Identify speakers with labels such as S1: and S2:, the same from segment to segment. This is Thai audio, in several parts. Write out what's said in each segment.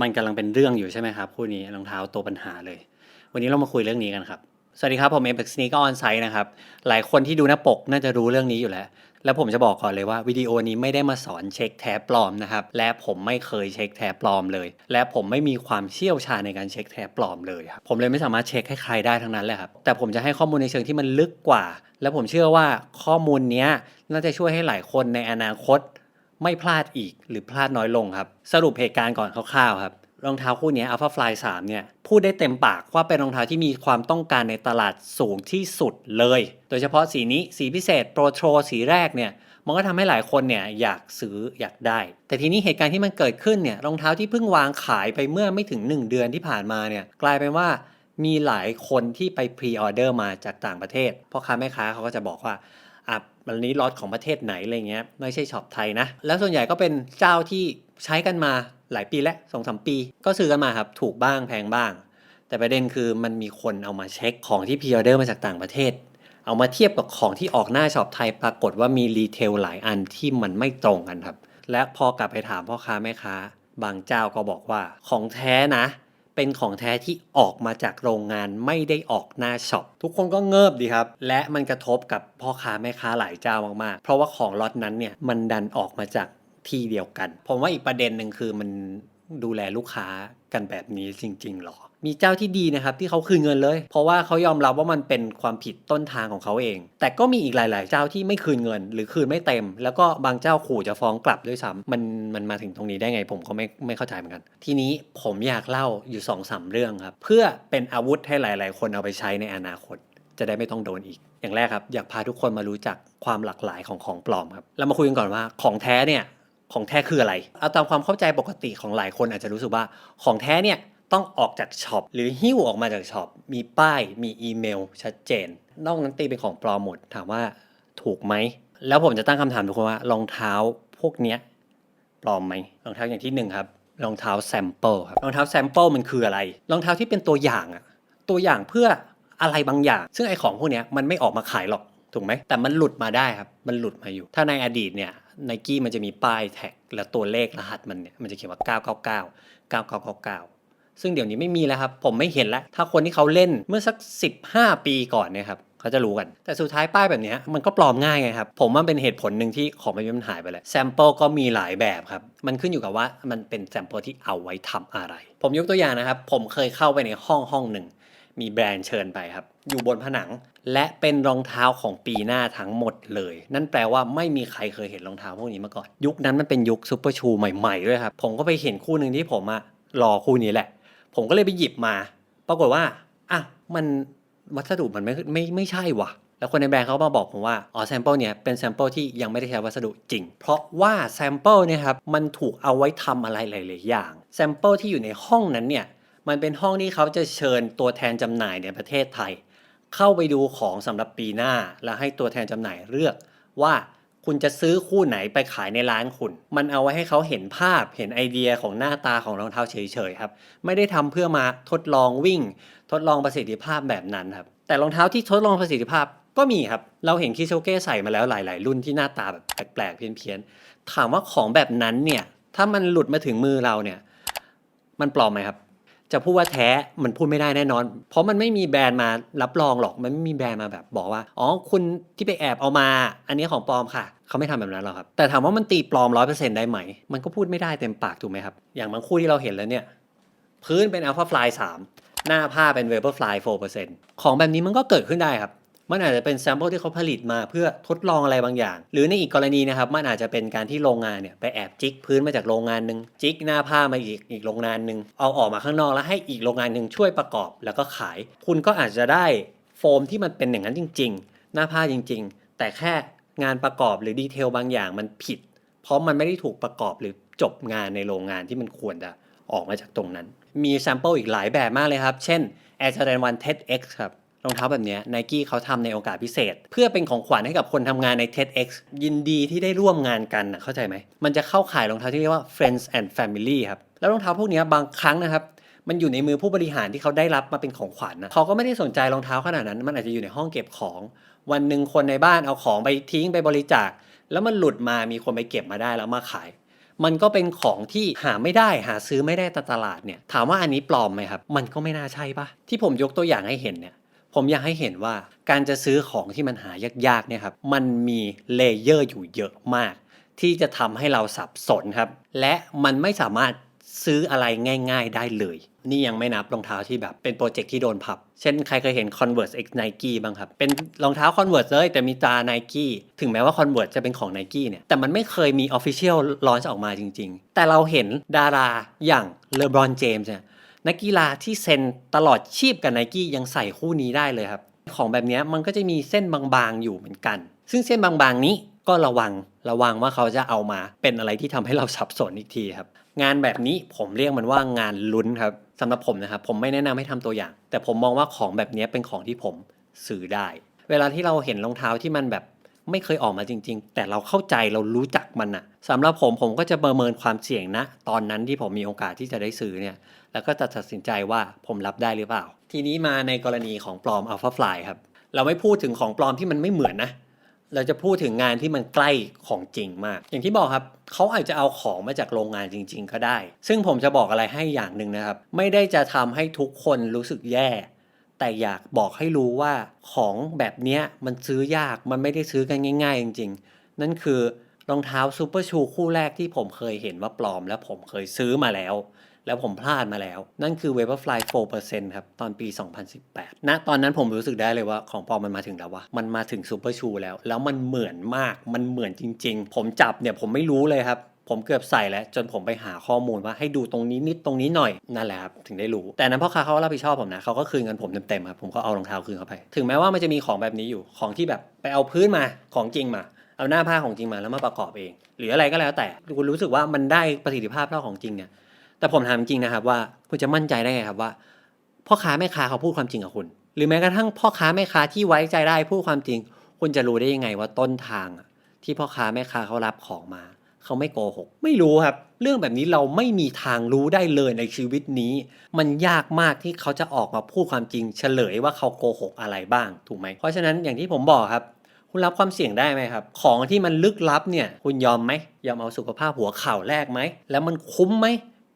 S1: มันกำลังเป็นเรื่องอยู่ใช่ไหมครับคู่นี้รองเท้าตัวปัญหาเลย วันนี้เรามาคุยเรื่องนี้กันครับ สวัสดีครับ ผมเอ็มเอ็กซ์นี้ก็ออนไซต์นะครับ หลายคนที่ดูหน้าปกน่าจะรู้เรื่องนี้อยู่แล้ว แล้วผมจะบอกก่อนเลยว่าวิดีโอนี้ไม่ได้มาสอนเช็คแท้ปลอมนะครับ และผมไม่เคยเช็คแท้ปลอมเลย และผมไม่มีความเชี่ยวชาญในการเช็คแท้ปลอมเลยครับผมเลยไม่สามารถเช็คให้ใครได้ทั้งนั้นเลยครับ แต่ผมจะให้ข้อมูลในเชิงที่มันลึกกว่า และผมเชื่อว่าข้อมูลนี้น่าจะช่วยให้หลายคนในอนาคต ไม่พลาดอีกหรือพลาดน้อยลงครับ สรุปเหตุการณ์ก่อนคร่าวๆครับรองเท้าคู่นี้ Alpha Fly 3 เนี่ย พูดได้เต็มปากว่าเป็นรองเท้าที่มีความต้องการในตลาดสูงที่สุดเลย โดยเฉพาะสีนี้สีพิเศษ Pro Tro สีแรกเนี่ย มันก็ทำให้หลายคนเนี่ยอยากซื้ออยากได้ แต่ทีนี้เหตุการณ์ที่มันเกิดขึ้นเนี่ยรองเท้าที่เพิ่งวางขายไปเมื่อไม่ถึง 1 เดือนที่ผ่านมาเนี่ยกลายเป็นว่ามีหลายคนที่ไปพรีออเดอร์มาจากต่างประเทศพ่อค้าแม่ค้าเขาก็จะบอกว่า มันนี้ล็อตของประเทศไหนอะไรเงี้ยไม่ใช่ช็อปไทยนะ แล้วส่วนใหญ่ก็เป็นเจ้าที่ใช้กันมาหลายปีแล้วสองสามปี ก็ซื้อกันมาครับถูกบ้างแพงบ้าง แต่ประเด็นคือมันมีคนเอามาเช็คของที่พรีออเดอร์มาจากต่างประเทศ เอามาเทียบกับของที่ออกหน้าช็อปไทยปรากฏว่ามีรีเทลหลายอันที่มันไม่ตรงกันครับและพอกลับไปถามพ่อค้าแม่ค้า บางเจ้าก็บอกว่าของแท้นะ เป็นของแท้ที่ออกมาจากโรงงานไม่ได้ออกหน้าช็อปทุกคนก็เงิบดีครับ และมันกระทบกับพ่อค้าแม่ค้าหลายเจ้ามากๆ เพราะว่าของล็อตนั้นเนี่ยมันดันออกมาจากที่เดียวกัน ผมว่าอีกประเด็นหนึ่งคือมันดูแลลูกค้ากันแบบนี้จริงๆหรอ มีเจ้าที่ดีนะครับที่เขาคืนเงินเลย เพราะว่าเขายอมรับว่ามันเป็นความผิดต้นทางของเขาเอง แต่ก็มีอีกหลาย ๆ เจ้าที่ไม่คืนเงิน หรือคืนไม่เต็ม แล้วก็บางเจ้าขู่จะฟ้องกลับด้วยซ้ำมันมันมาถึงตรงนี้ได้ไงผมก็ไม่ไม่เข้าใจเหมือนกัน ทีนี้ผมอยากเล่าอยู่2อสาเรื่องครับเพื่อเป็นอาวุธให้หลาย ๆ คนเอาไปใช้ในอนาคต จะได้ไม่ต้องโดนอีก อย่างแรกครับอยากพาทุกคนมารู้จักความหลากหลายของของปลอมครับเรามาคุยกันก่อนว่าของแท้เนี่ยของแท้คืออะไร เอาตามความเข้าใจปกติของหลายคนอาจจะรู้สึกว่าของแท้เนี่ย ต้องออกจากช็อปหรือหิ้วออกมาจากช็อปมีป้ายมีอีเมล ชัดเจน นอกนั้นตีเป็นของปลอมหมดถามว่าถูกไหม แล้วผมจะตั้งคำถามทุกคนว่ารองเท้าพวกเนี้ยปลอมไหมรองเท้าอย่างที่หนึ่งครับรองเท้าแซมเปิลครับรองเท้าแซมเปิลมันคืออะไรรองเท้าที่เป็นตัวอย่างอะตัวอย่างเพื่ออะไรบางอย่าง ซึ่งไอของพวกเนี้ยมันไม่ออกมาขายหรอกถูกไหมแต่มันหลุดมาได้ครับ มันหลุดมาอยู่ ถ้าในอดีตเนี่ยไนกี้มันจะมีป้ายแท็ก และตัวเลขรหัสมันเนี่ยมันจะเขียนว่า 999 9999 ซึ่งเดี๋ยวนี้ไม่มีแล้วครับ ผมไม่เห็นแล้ว ถ้าคนที่เขาเล่นเมื่อสัก 15 ปีก่อนเนี่ยครับเขาจะรู้กัน แต่สุดท้ายป้ายแบบนี้มันก็ปลอมง่ายไงครับ ผมว่าเป็นเหตุผลหนึ่งที่ของมันมันหายไปแล้วแซมเปิลก็มีหลายแบบครับ มันขึ้นอยู่กับว่ามันเป็นแซมเปิลที่เอาไว้ทำอะไร ผมยกตัวอย่างนะครับ ผมเคยเข้าไปในห้องห้องหนึ่ง มีแบรนด์เชิญไปครับ อยู่บนผนัง และเป็นรองเท้าของปีหน้าทั้งหมดเลย นั่นแปลว่าไม่มีใครเคยเห็นรองเท้าพวกนี้มาก่อน ยุคนั้นมันเป็นยุคซูเปอร์ชูใหม่ๆด้วยครับ ผมก็ไปเห็นคู่หนึ่งที่ผมอะรอคู่นี้แหละ ผมก็เลยไปหยิบมา ปรากฏว่าอะมันวัสดุมันไม่ไม่ไม่ใช่ว่ะ แล้วคนในแบรนด์เขามาบอกผมว่า อ๋อแซมเปิลเนี่ยเป็นแซมเปิลที่ยังไม่ได้ใช้วัสดุจริง เพราะว่าแซมเปิลเนี่ยครับมันถูกเอาไว้ทำอะไรหลายๆอย่าง แซมเปิลที่อยู่ในห้องนั้นเนี่ยมันเป็นห้องที่เขาจะเชิญตัวแทนจำหน่ายในประเทศไทย เข้าไปดูของสำหรับปีหน้า แล้วให้ตัวแทนจำหน่ายเลือกว่า คุณจะซื้อคู่ไหนไปขายในร้านคุณ มันเอาไว้ให้เขาเห็นภาพเห็นไอเดียของหน้าตาของรองเท้าเฉยๆครับ ไม่ได้ทำเพื่อมาทดลองวิ่ง ทดลองประสิทธิภาพแบบนั้นครับ แต่รองเท้าที่ทดลองประสิทธิภาพก็มีครับ เราเห็นคิโชเก้ใส่มาแล้วหลาย ๆ รุ่นที่หน้าตาแบบแปลกๆเพี้ยนๆ ถามว่าของแบบนั้นเนี่ย ถ้ามันหลุดมาถึงมือเราเนี่ย มันปลอมไหมครับ จะพูดว่าแท้มันพูดไม่ได้แน่นอน เพราะมันไม่มีแบรนด์มารับรองหรอกมันไม่มีแบรนด์มาแบบบอกว่า อ๋อคุณที่ไปแอบเอามา อันนี้ของปลอมค่ะ เขาไม่ทำแบบนั้นหรอกครับ แต่ถามว่ามันตีปลอมร้อยเปอร์เซ็นต์ได้ไหม มันก็พูดไม่ได้เต็มปากถูกไหมครับ อย่างบางคู่ที่เราเห็นแล้วเนี่ย พื้นเป็นอัลฟาฟลายสามหน้าผ้าเป็นเวเปอร์ฟลายโฟเปอร์เซ็นต์ของแบบนี้มันก็เกิดขึ้นได้ครับ มันอาจจะเป็นแซมเปิลที่เขาผลิตมาเพื่อทดลองอะไรบางอย่าง หรือในอีกกรณีนะครับ มันอาจจะเป็นการที่โรงงานเนี่ยไปแอบจิกพื้นมาจากโรงงานหนึ่งจิกหน้าผ้ามาอีกอีกโรงงานหนึ่งเอาออกมาข้างนอกแล้วให้อีกโรงงานหนึ่งช่วยประกอบแล้วก็ขาย คุณก็อาจจะได้โฟมที่มันเป็นอย่างนั้นจริง ๆ หน้าผ้าจริง ๆ แต่แค่งานประกอบหรือดีเทลบางอย่างมันผิด เพราะมันไม่ได้ถูกประกอบหรือจบงานในโรงงานที่มันควรจะออกมาจากตรงนั้น มีแซมเปิลอีกหลายแบบมากเลยครับ เช่น Air Jordan 1 TEDx ครับ รองเท้าแบบนี้ไนกี้เขาทำในโอกาสพิเศษ เพื่อเป็นของขวัญให้กับคนทำงานใน TEDx ยินดีที่ได้ร่วมงานกันนะเข้าใจไหม มันจะเข้าข่ายรองเท้าที่เรียกว่า friends and family ครับ แล้วรองเท้าพวกนี้บางครั้งนะครับ มันอยู่ในมือผู้บริหารที่เขาได้รับมาเป็นของขวัญนะเขาก็ไม่ได้สนใจรองเท้าขนาดนั้น มันอาจจะอยู่ในห้องเก็บของ วันหนึ่งคนในบ้านเอาของไปทิ้งไปบริจาค แล้วมันหลุดมามีคนไปเก็บมาได้แล้วมาขายมันก็เป็นของที่หาไม่ได้หาซื้อไม่ได้ตตลาดเนี่ยถามว่าอันนี้ปลอมไหมครับ มันก็ไม่น่าใช่ปะที่ผมยกตัวอย่างให้เห็นเนี่ย ผมอยากให้เห็นว่าการจะซื้อของที่มันหายากๆเนี่ยครับมันมีเลเยอร์อยู่เยอะมาก ที่จะทำให้เราสับสนครับ และมันไม่สามารถซื้ออะไรง่าย ๆ ได้เลย นี่ยังไม่นับรองเท้าที่แบบเป็นโปรเจกต์ที่โดนพับ เช่นใครเคยเห็น Converse X Nike บ้างครับ เป็นรองเท้า Converse เลยแต่มีตรา Nike ถึงแม้ว่า Converse จะเป็นของ Nike เนี่ย แต่มันไม่เคยมี Official Launch ออกมาจริง ๆ แต่เราเห็นดาราอย่าง LeBron James เนี่ย นักกีฬาที่เซ็นตลอดชีพกับ Nike ยังใส่คู่นี้ได้เลยครับ ของแบบนี้มันก็จะมีเส้นบางๆอยู่เหมือนกัน ซึ่งเส้นบางๆนี้ก็ระวังระวังว่าเขาจะเอามาเป็นอะไรที่ทำให้เราสับสนอีกทีครับ งานแบบนี้ผมเรียกมันว่างานลุ้นครับสำหรับผมนะครับผมไม่แนะนำให้ทำตัวอย่าง แต่ผมมองว่าของแบบนี้เป็นของที่ผมซื้อได้ เวลาที่เราเห็นรองเท้าที่มันแบบไม่เคยออกมาจริง ๆ แต่เราเข้าใจเรารู้จักมันอะสำหรับผมผมก็จะประเมินความเสี่ยงนะ ตอนนั้นที่ผมมีโอกาสที่จะได้ซื้อเนี่ย แล้วก็จะตัดสินใจว่าผมรับได้หรือเปล่า ทีนี้มาในกรณีของปลอม Alpha Fly ครับ เราไม่พูดถึงของปลอมที่มันไม่เหมือนนะ เราจะพูดถึงงานที่มันใกล้ของจริงมาก อย่างที่บอกครับเขาอาจจะเอาของมาจากโรงงานจริง ๆ ก็ได้ ซึ่งผมจะบอกอะไรให้อย่างหนึ่งนะครับ ไม่ได้จะทำให้ทุกคนรู้สึกแย่ แต่อยากบอกให้รู้ว่าของแบบเนี้ยมันซื้อยาก มันไม่ได้ซื้อกันง่าย ๆ จริง ๆ นั่นคือรองเท้าซูเปอร์ชูคู่แรกที่ผมเคยเห็นว่าปลอมและผมเคยซื้อมาแล้ว แล้วผมพลาดมาแล้ว นั่นคือ Vaporfly 4%ครับ ตอนปี 2018 ณ ตอนนั้นผมรู้สึกได้เลยว่าของปลอมมันมาถึงแล้ววะ มันมาถึง Super Shoe แล้ว แล้วมันเหมือนมาก มันเหมือนจริง ๆ ผมจับเนี่ยผมไม่รู้เลยครับผมเกือบใส่แล้วจนผมไปหาข้อมูลว่าให้ดูตรงนี้นิดตรงนี้หน่อยนั่นแหละครับถึงได้รู้ แต่นั้นพ่อค้าเขารับผิดชอบผมนะเขาก็คืนเงินผมเต็มๆครับผมก็เอารองเท้าคืนเขาไป ถึงแม้ว่ามันจะมีของแบบนี้อยู่ของที่แบบไปเอาพื้นมาของจริงมา เอาหน้าผ้าของจริงมาแล้วมาประกอบเอง หรืออะไรก็แล้วแต่คุณรู้สึกว่ามันได้ประสิทธิภาพเท่าของจริงเนี่ย แต่ผมถามจริงนะครับว่าคุณจะมั่นใจได้ไงครับว่า พ่อค้าแม่ค้าเขาพูดความจริงกับคุณ หรือแม้กระทั่งพ่อค้าแม่ค้าที่ไว้ใจได้พูดความจริง คุณจะรู้ได้ยังไงว่าต้นทางที่พ่อค้าแม่ค้าเขารับของมา เขาไม่โกหก ไม่รู้ครับ เรื่องแบบนี้เราไม่มีทางรู้ได้เลยในชีวิตนี้ มันยากมากที่เขาจะออกมาพูดความจริง เฉลยว่าเขาโกหกอะไรบ้างถูกไหมเพราะฉะนั้นอย่างที่ผมบอกครับคุณรับความเสี่ยงได้ไหมครับ ของที่มันลึกลับเนี่ย คุณยอมไหม ยอมเอาสุขภาพหัวเข่าแรกไหม แล้วมันคุ้มไหม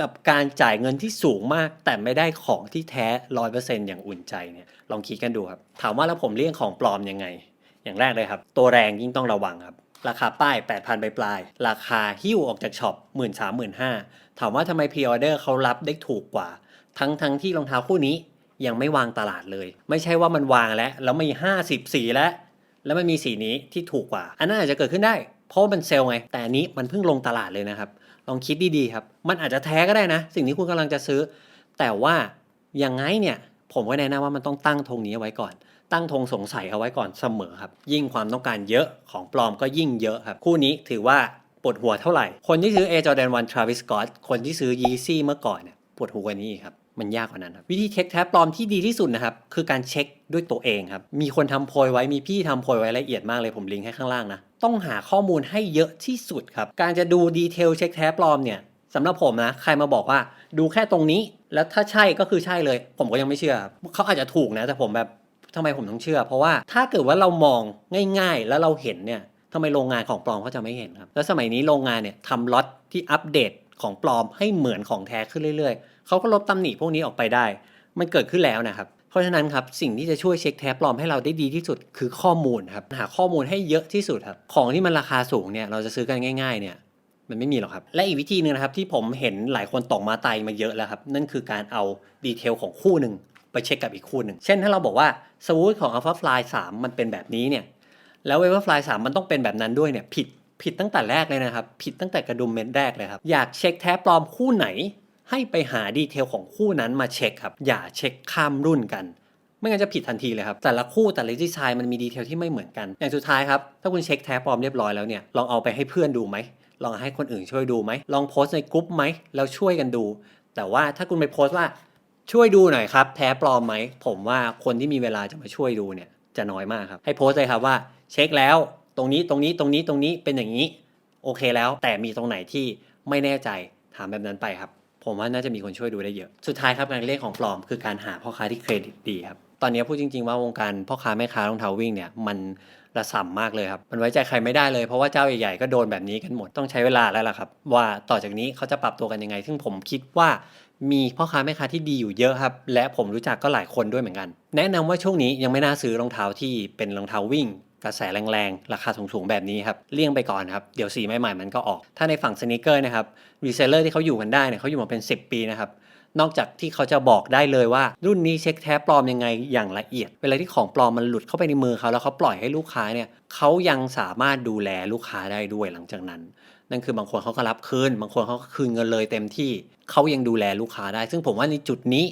S1: กับการจ่ายเงินที่สูงมาก แต่ไม่ได้ของที่แท้ร้อยเปอร์เซ็นต์อย่างอุ่นใจเนี่ยลองคิดกันดูครับ ถามว่าแล้วผมเลี่ยงของปลอมยังไง อย่างแรกเลยครับ ตัวแรงยิ่งต้องระวังครับ ราคาป้าย 8,000ปลาย ราคาหิ้วออกจากช็อป 1 3 0 0 0 5ถามว่าทำไมพ r ีออเดอร์เขารับได้ถูกกว่า ทั้งทั้งที่รองเท้าคู่นี้ยังไม่วางตลาดเลย ไม่ใช่ว่ามันวางแล้ว แล้วมี 50 สีแล้ว แล้วมันมีสีนี้ที่ถูกกว่า อันนั้นอาจจะเกิดขึ้นได้ เพราะมันเซลล์ไง แต่อันนี้มันเพิ่งลงตลาดเลยนะครับ ลองคิดดีๆครับ มันอาจจะแท้ก็ได้นะ สิ่งที่คุณกำลังจะซื้อ แต่ว่ายังไงเนี่ย ผมก็แนะนำว่ามันต้องตั้งธงนี้เอาไว้ก่อน ตั้งธงสงสัยเอาไว้ก่อนเสมอครับ ยิ่งความต้องการเยอะของปลอมก็ยิ่งเยอะครับ คู่นี้ถือว่าปวดหัวเท่าไหร่ คนที่ซื้อ Air Jordan 1 Travis Scott คนที่ซื้อ Yeezy เมื่อก่อนเนี่ยปวดหัวกว่านี้ครับ มันยากกว่านั้นครับวิธีเช็คแท้ปลอมที่ดีที่สุดนะครับคือการเช็คด้วยตัวเองครับมีคนทำโพยไว้มีพี่ทำโพยไว้ละเอียดมากเลยผมลิงก์ให้ข้างล่างนะต้องหาข้อมูลให้เยอะที่สุดครับการจะดูดีเทลเช็คแท้ปลอมเนี่ยสำหรับผมนะใครมาบอกว่าดูแค่ตรงนี้ แล้วถ้าใช่ก็คือใช่เลย ผมก็ยังไม่เชื่อเขาอาจจะถูกนะแต่ผมแบบทำไมผมต้องเชื่อ เพราะว่าถ้าเกิดว่าเรามองง่าย ๆ แล้วเราเห็นเนี่ยทำไมโรงงานของปลอมเขาจะไม่เห็นครับ แล้วสมัยนี้โรงงานเนี่ยทำล็อตที่อัปเดต ของปลอมให้เหมือนของแท้ขึ้นเรื่อยๆ เขาก็ลบตำหนิพวกนี้ออกไปได้ มันเกิดขึ้นแล้วนะครับ เพราะฉะนั้นครับสิ่งที่จะช่วยเช็คแท้ปลอมให้เราได้ดีที่สุดคือข้อมูลครับหาข้อมูลให้เยอะที่สุดครับของที่มันราคาสูงเนี่ยเราจะซื้อกันง่าย ๆเนี่ยมันไม่มีหรอกครับ และอีกวิธีหนึงนะครับที่ผมเห็นหลายคนตกมาไตมาเยอะแล้วครับนั่นคือการเอาดีเทลของคู่หนึ่งไปเช็คกับอีกคู่หนึ่ง เช่นถ้าเราบอกว่าสวูทของ Alpha Fly 3 มันเป็นแบบนี้เนี่ย แล้ว Vaporfly 3 มันต้องเป็นแบบนั้นด้วยเนี่ย ผิด ผิดตั้งแต่แรกเลยนะครับ ผิดตั้งแต่กระดุมเม็ดแรกเลยครับ อยากเช็คแท้ปลอมคู่ไหน ให้ไปหาดีเทลของคู่นั้นมาเช็คครับ อย่าเช็คข้ามรุ่นกัน ไม่งั้นจะผิดทันทีเลยครับ แต่ละคู่แต่ละดีไซน์มันมีดีเทลที่ไม่เหมือนกัน อย่างสุดท้ายครับ ถ้าคุณเช็คแท้ปลอมเรียบร้อยแล้วเนี่ย ลองเอาไปให้เพื่อนดูไหม ลองให้คนอื่นช่วยดูไหม ลองโพสต์ในกลุ่มไหม แล้วช่วยกันดู แต่ว่าถ้าคุณไปโพสต์ว่าช่วยดูหน่อยครับ แท้ปลอมไหม ผมว่าคนที่มีเวลาจะมาช่วยดูเนี่ยจะน้อยมากครับ ให้โพสต์เลยครับว่าเช็คแล้ว ตรงนี้ตรงนี้ตรงนี้ตรงนี้เป็นอย่างนี้ โอเคแล้ว แต่มีตรงไหนที่ไม่แน่ใจถามแบบนั้นไปครับ ผมว่าน่าจะมีคนช่วยดูได้เยอะ สุดท้ายครับการเรียกของปลอมคือการหาพ่อค้าที่เครดิตดีครับตอนนี้พูดจริงๆว่าวงการพ่อค้าแม่ค้ารองเท้าวิ่งเนี่ยมันระส่ำมากเลยครับ มันไว้ใจใครไม่ได้เลยเพราะว่าเจ้าใหญ่ๆก็โดนแบบนี้กันหมดต้องใช้เวลาแล้วล่ะครับ ว่าต่อจากนี้เขาจะปรับตัวกันยังไง ซึ่งผมคิดว่ามีพ่อค้าแม่ค้าที่ดีอยู่เยอะครับ และผมรู้จักก็หลายคนด้วยเหมือนกัน แนะนำว่าช่วงนี้ยังไม่น่าซื้อรองเท้าที่เป็นรองเท้าวิ่ง กระแสแรงๆ ราคาสูงๆ แบบนี้ครับ เลี่ยงไปก่อนครับ เดี๋ยวสีใหม่ๆ มันก็ออก ถ้าในฝั่งสนิเกอร์นะครับรีเซลเลอร์ที่เขาอยู่กันได้เนี่ยเขาอยู่มาเป็น 10 ปีนะครับนอกจากที่เขาจะบอกได้เลยว่า รุ่นนี้เช็คแท้ปลอมยังไงอย่างละเอียด เวลาที่ของปลอมมันหลุดเข้าไปในมือเขาแล้วเขาปล่อยให้ลูกค้าเนี่ยเขายังสามารถดูแลลูกค้าได้ด้วยหลังจากนั้น นั่นคือบางคนเขาก็รับคืน บางคนเขาก็คืนเงินเลยเต็มที่เขายังดูแลลูกค้าได้ ซึ่งผมว่าในจุดนี้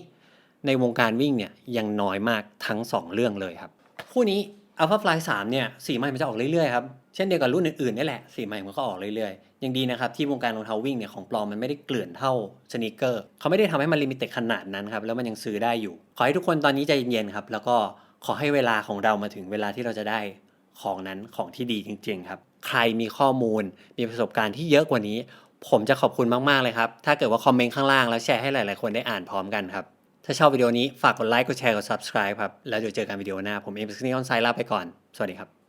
S1: ในวงการวิ่งเนี่ยยังน้อยมากทั้ง 2 เรื่องเลยครับคู่นี้ Alpha Fly 3เนี่ยสีใหม่มันจะออกเรื่อยๆครับ เช่นเดียวกับรุ่นอื่นๆนี่แหละสีใหม่มันก็ออกเรื่อยๆ ยังดีนะครับที่วงการรองเท้าวิ่งเนี่ยของปลอมมันไม่ได้เกลื่อนเท่าสน e เกอร์เขาไม่ได้ทำให้มันลิมิเต็ดขนาดนั้นครับแล้วมันยังซื้อได้อยู่ ขอให้ทุกคนตอนนี้ใจเย็นๆครับแล้วก็ขอให้เวลาของเรามาถึงเวลาที่เราจะได้ของนั้นของที่ดีจริง ๆ ครับ ใครมีข้อมูลมีประสบการณ์ที่เยอะกว่านี้ ผมจะขอบคุณมากๆเลยครับถ้าเกิดว่าคอมเมนต์ข้างล่างแล้วแชร์ให้หลาย ๆ คนได้อ่านพร้อมกันครับ ถ้าชอบวิดีโอนี้ฝากกดไลค์ กดแชร์ กด subscribe ครับ แล้วเดี๋ยวเจอกันวิดีโอหน้า ผมเอ็มสกินออนไซด์ลาไปก่อน สวัสดีครับ